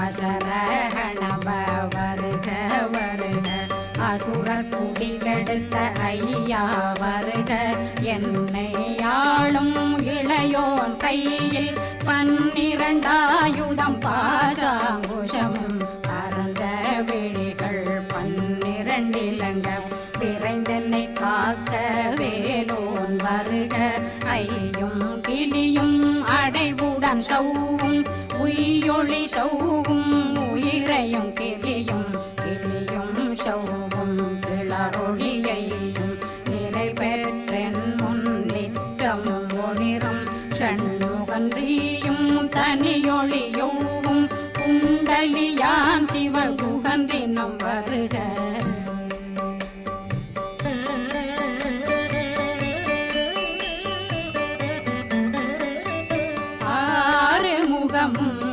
அசரகணப ஐயா வருக என்னை ஆளும் இளையோன் கையில் பன்னிரண்டாயுதம் பாசாங்குஷமும் அறந்த விழிகள் பன்னிரண்டிலங்க விரைந்தென்னை காக்க வேலோன் வருக ஐயும் அடைவுடன் சௌவும் உயிரொளி சௌவும் உயிரையும் கிளியும் கிளியும் சௌவும் கிளரொழியையும் நிலை பெற்றென் முன் நித்தமும் ஒளிரும் ஷண்முகன்றியும் தனியொளியோவும் குண்டலியான் சிவகுகன்றினம் வருக 嗯